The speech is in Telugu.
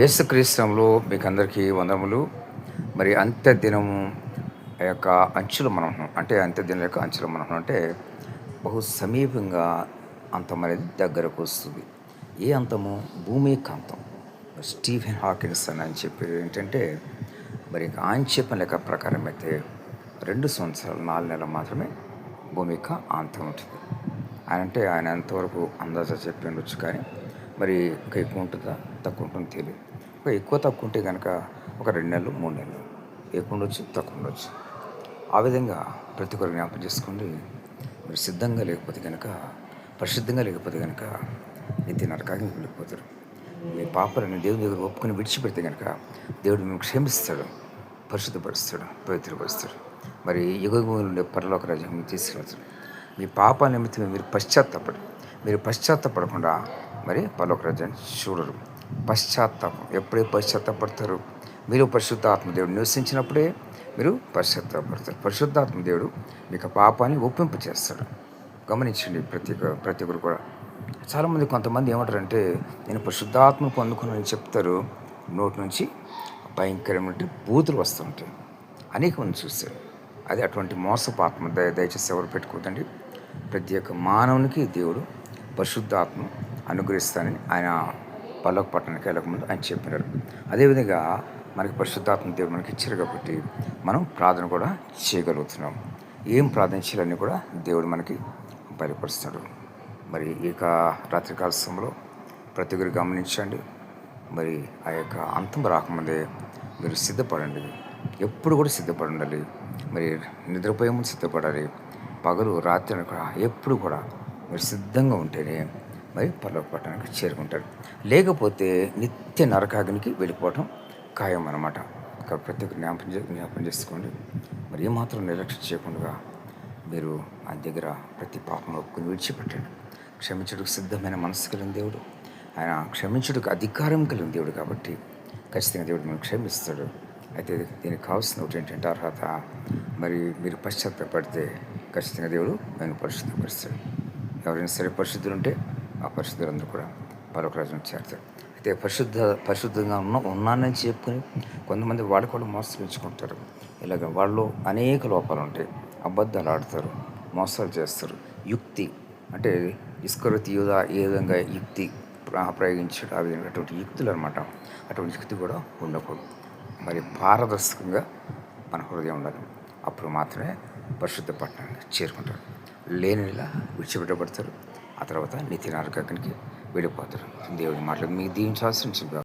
యేసుక్రీస్తులో మీకు అందరికీ వందములు మరి అంత్య దినము యొక్క అంచులు మనం అంటే అంత్య దినం యొక్క అంచులు మనం అంటే బహు సమీపంగా అంతం అనేది దగ్గరకు వస్తుంది. ఏ అంతము? భూమి యొక్క స్టీఫెన్ హాకిన్స్ అని చెప్పి ఏంటంటే మరి ఆయన చెప్పిన లెక్క ప్రకారం అయితే రెండు సంవత్సరాలు నాలుగు నెలలు మాత్రమే భూమిక అంతం ఉంటుంది. ఆయన అంటే ఆయన ఎంతవరకు అందాజా చెప్పిండొచ్చు కానీ మరి ఇంకా ఎక్కువ ఉంటుందా? తక్కువ ఉంటుందో తెలియదు ఇంకా ఎక్కువ తక్కువ ఉంటే కనుక ఒక రెండు నెలలు మూడు నెలలు ఎక్కువ ఉండొచ్చు తక్కువ ఉండొచ్చు. ఆ విధంగా ప్రతి ఒక్కరు జ్ఞాపకం చేసుకోండి మీరు సిద్ధంగా లేకపోతే కనుక పరిశుద్ధంగా లేకపోతే కనుక నిత్య నరకానికి వెళ్ళిపోతారు. మీ పాపలను దేవుని దగ్గర ఒప్పుకొని విడిచిపెడితే కనుక దేవుడు మేము క్షమిస్తాడు పరిశుద్ధపరుస్తాడు పవిత్రపరుస్తాడు. మరి యుగ ఉండే పరలోక రాజ్యం తీసుకెళ్తాడు మీ పాప నిమిత్తం మీరు పశ్చాత్తాపడి మీరు పశ్చాత్తాపడకుండా మరి పలోక రాజ్యాన్ని చూడరు. పశ్చాత్తాపం. ఎప్పుడే పశ్చాత్తాపడతారు? మీరు పరిశుద్ధాత్మ దేవుడు నివసించినప్పుడే మీరు పశ్చాత్తాపడతారు. పరిశుద్ధాత్మ దేవుడు మీకు పాపాన్ని ఒప్పింపు చేస్తాడు. గమనించండి ప్రతి ప్రతి ఒక్కరు కూడా. చాలామంది కొంతమంది ఏమంటారంటే నేను పరిశుద్ధాత్మ పొందుకున్నానని చెప్తారు. నోటి నుంచి భయంకరమైన బూతులు వస్తుంటాయి. అనేక మంది చూస్తారు. అది అటువంటి మోసపు ఆత్మ దయ దయచేసి ఎవరు పెట్టుకోదండి ప్రతి ఒక్క మానవునికి దేవుడు పరిశుద్ధాత్మ అనుగ్రహిస్తానని ఆయన పల్లక పట్టణానికి వెళ్ళకముందు ఆయన చెప్పినారు. అదేవిధంగా మనకి పరిశుద్ధాత్మ దేవుడు మనకి ఇచ్చారు కాబట్టి మనం ప్రార్థన కూడా చేయగలుగుతున్నాం. ఏం ప్రార్థించాలని కూడా దేవుడు మనకి బయలుపరుస్తాడు. మరి ఈ యొక్క రాత్రికాల సమయంలో ప్రతి ఒక్కరు గమనించండి. మరి ఆ యొక్క అంతం రాకముందే మీరు సిద్ధపడండి. ఎప్పుడు కూడా సిద్ధపడి ఉండాలి మరి నిద్రపోయే ముందు సిద్ధపడాలి. పగలు రాత్రి కూడా ఎప్పుడు కూడా మీరు సిద్ధంగా ఉంటేనే మరి పర్లోక పట్టణానికి చేరుకుంటారు లేకపోతే నిత్య నరకాగ్నికి వెళ్ళిపోవటం ఖాయం అన్నమాట ఇక్కడ ప్రతి ఒక్క జ్ఞాపం జ్ఞాపం చేసుకోండి. మరి ఏమాత్రం నిర్లక్ష్యం చేయకుండా మీరు ఆయన దగ్గర ప్రతి పాపం ఒప్పుకుని విడిచిపెట్టండి. క్షమించుటకు సిద్ధమైన మనసు కలిగిన దేవుడు. ఆయన క్షమించుటకు అధికారం కలిగిన దేవుడు కాబట్టి ఖచ్చితంగా దేవుడు మనం క్షమిస్తాడు. అయితే దీనికి కావాల్సిన ఒకటి ఏంటంటే అర్హత. మరి మీరు పశ్చాత్తపడితే ఖచ్చితంగా దేవుడు నేను పరిశుద్ధపరుస్తాడు. ఎవరైనా సరే పరిశుద్ధులు ఉంటే ఆ పరిశుద్ధులందరూ కూడా పరలోక చేరుతారు. అయితే పరిశుద్ధ పరిశుద్ధంగా ఉన్న ఉన్నానని చెప్పుకొని కొంతమంది వాళ్ళు కూడా మోసగించుకుంటారు. ఇలాగ వాళ్ళు అనేక లోపాలు ఉంటాయి. అబద్ధాలు ఆడతారు మోసాలు చేస్తారు. యుక్తి అంటే ఇస్కరతి యూద ఏ విధంగా యుక్తి ప్రయోగించడం ఆ విధంగా అటువంటి యుక్తులు అనమాట. అటువంటి యుక్తి కూడా ఉండకూడదు. మరి పారదర్శకంగా మన హృదయం ఉండాలి అప్పుడు మాత్రమే పరిశుద్ధ పట్టణానికి చేరుకుంటారు. లేనిలా విడిచిపెట్టబడతారు. ఆ తర్వాత నితి నరకానికి వెళ్ళిపోతారు. దేవుడి మాటలు మీకు దీవించాల్సిన